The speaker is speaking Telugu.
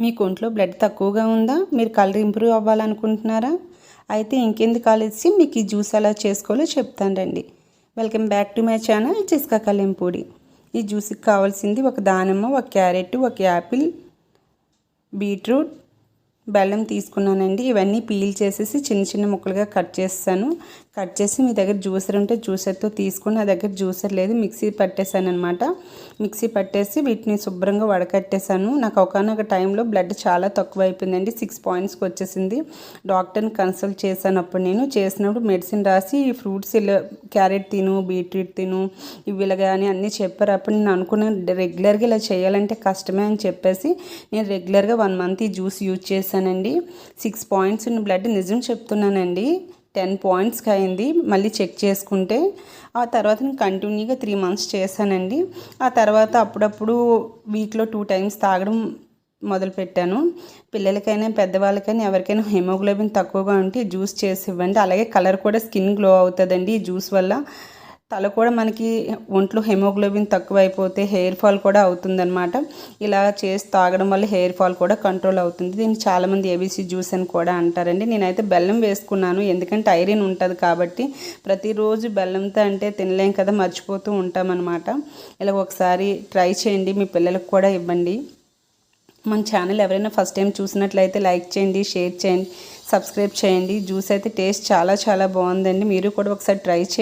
మీకు ఒంట్లో బ్లడ్ తక్కువగా ఉందా? మీరు కలర్ ఇంప్రూవ్ అవ్వాలనుకుంటున్నారా? అయితే ఇంకెందుకు ఆలోచించి మీకు ఈ జ్యూస్ ఎలా చేసుకోవాలో చెప్తాను రండి. Welcome back to my channel చిస్కా కలింపూడి ఈ జ్యూస్కి కావాల్సింది ఒక దానిమ్మ ఒక క్యారెట్ ఒక యాపిల్ బీట్రూట్ బెల్లం తీసుకున్నానండి. ఇవన్నీ పీల్ చేసేసి చిన్న చిన్న ముక్కలుగా కట్ చేస్తాను. కట్ చేసి మీ దగ్గర జ్యూసర్ ఉంటే జ్యూసర్తో తీసుకుని నా దగ్గర జ్యూసర్ లేదు. మిక్సీ పట్టేశాను అనమాట మిక్సీ పట్టేసి వీటిని శుభ్రంగా వడకట్టేశాను నాకు ఒకనొక టైంలో బ్లడ్ చాలా తక్కువ అయిపోయిందండి. సిక్స్ పాయింట్స్కి వచ్చేసింది. డాక్టర్ని కన్సల్ట్ చేశాను అప్పుడు నేను. చేసినప్పుడు మెడిసిన్ రాసి ఈ ఫ్రూట్స్ ఇలా క్యారెట్ తిను బీట్రూట్ తిను ఇవి ఇలాగా అన్నీ చెప్పారు. అప్పుడు నేను అనుకున్నాను రెగ్యులర్గా ఇలా చేయాలంటే కష్టమే అని చెప్పేసి నేను రెగ్యులర్గా వన్ మంత్ ఈ జ్యూస్ యూజ్ చేశాను. చేశానండి సిక్స్ పాయింట్స్ ఉన్న బ్లడ్ నిజం చెప్తున్నానండి. టెన్ పాయింట్స్కి అయింది మళ్ళీ చెక్ చేసుకుంటే ఆ తర్వాత నేను కంటిన్యూగా త్రీ మంత్స్ చేశానండి. ఆ తర్వాత అప్పుడప్పుడు వీక్లో టూ టైమ్స్ తాగడం మొదలుపెట్టాను పిల్లలకైనా పెద్దవాళ్ళకైనా ఎవరికైనా హెమోగ్లోబిన్ తక్కువగా ఉంటే జ్యూస్ చేసి ఇవ్వండి. అలాగే కలర్ కూడా స్కిన్ గ్లో అవుతుందండి ఈ జ్యూస్ వల్ల. తల కూడా మనకి ఒంట్లో హెమోగ్లోబిన్ తక్కువ అయిపోతే హెయిర్ ఫాల్ కూడా అవుతుందన్నమాట. ఇలా చేసి తాగడం వల్ల హెయిర్ ఫాల్ కూడా కంట్రోల్ అవుతుంది. దీన్ని చాలామంది ఏబీసీ జ్యూస్ అని కూడా అంటారండి. నేనైతే బెల్లం వేసుకున్నాను. ఎందుకంటే ఐరన్ ఉంటుంది కాబట్టి ప్రతిరోజు బెల్లంతో అంటే తినలేం కదా మర్చిపోతూ ఉంటామన్నమాట. ఇలా ఒకసారి ట్రై చేయండి. మీ పిల్లలకు కూడా ఇవ్వండి. మన ఛానల్ ఎవరైనా ఫస్ట్ టైం చూసినట్లయితే లైక్ చేయండి షేర్ చేయండి సబ్స్క్రైబ్ చేయండి. జ్యూస్ అయితే టేస్ట్ చాలా చాలా బాగుందండి. మీరు కూడా ఒకసారి ట్రై చేయండి.